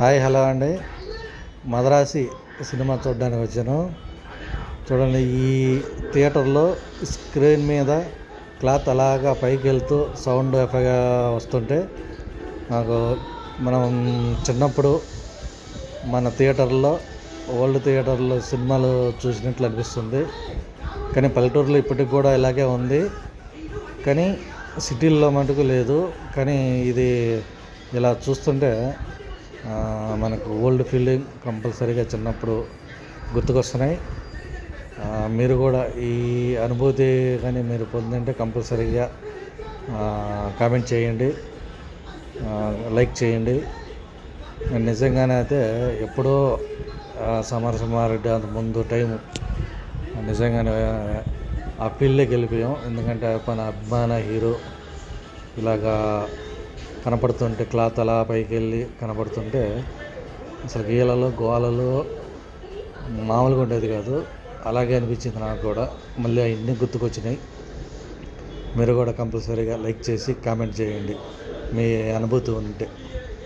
Hi hello అండి. Madrasi cinema చూడడానికి వచ్చాను. చూడండి ఈ థియేటర్లో స్క్రీన్ మీద క్లాత్ అలాగా పైకి వెళ్తూ సౌండ్ ఎఫెక్ట్గా వస్తుంటే నాకు మనం చిన్నప్పుడు మన థియేటర్లో ఓల్డ్ థియేటర్లో సినిమాలు చూసినట్లు అనిపిస్తుంది. కానీ పల్లెటూరులో ఇప్పటికి కూడా ఇలాగే ఉంది. కానీ సిటీల్లో మటుకు లేదు. కానీ ఇది ఇలా చూస్తుంటే మనకు ఓల్డ్ ఫీల్డింగ్ కంపల్సరీగా చిన్నప్పుడు గుర్తుకొస్తున్నాయి. మీరు కూడా ఈ అనుభూతి కానీ మీరు పొందింటే కంపల్సరీగా కామెంట్ చేయండి. లైక్ చేయండి. నిజంగానే అయితే ఎప్పుడో ఆ, సమరసింహారెడ్డి అంత ముందు టైం నిజంగానే ఆ ఫీల్డ్లోకి వెళ్ళిపోయాం. ఎందుకంటే మన అభిమాన హీరో. ఇలాగా కనపడుతుంటే క్లాత్ అలా పైకి వెళ్ళి కనపడుతుంటే అసలు గీలలో గోలలో మామూలుగా ఉండేది కాదు. అలాగే అనిపించింది నాకు కూడా. మళ్ళీ అవన్నీ గుర్తుకొచ్చినాయి. మీరు కూడా కంపల్సరీగా లైక్ చేసి కామెంట్ చేయండి. మీ అనుభూతి ఉంటే.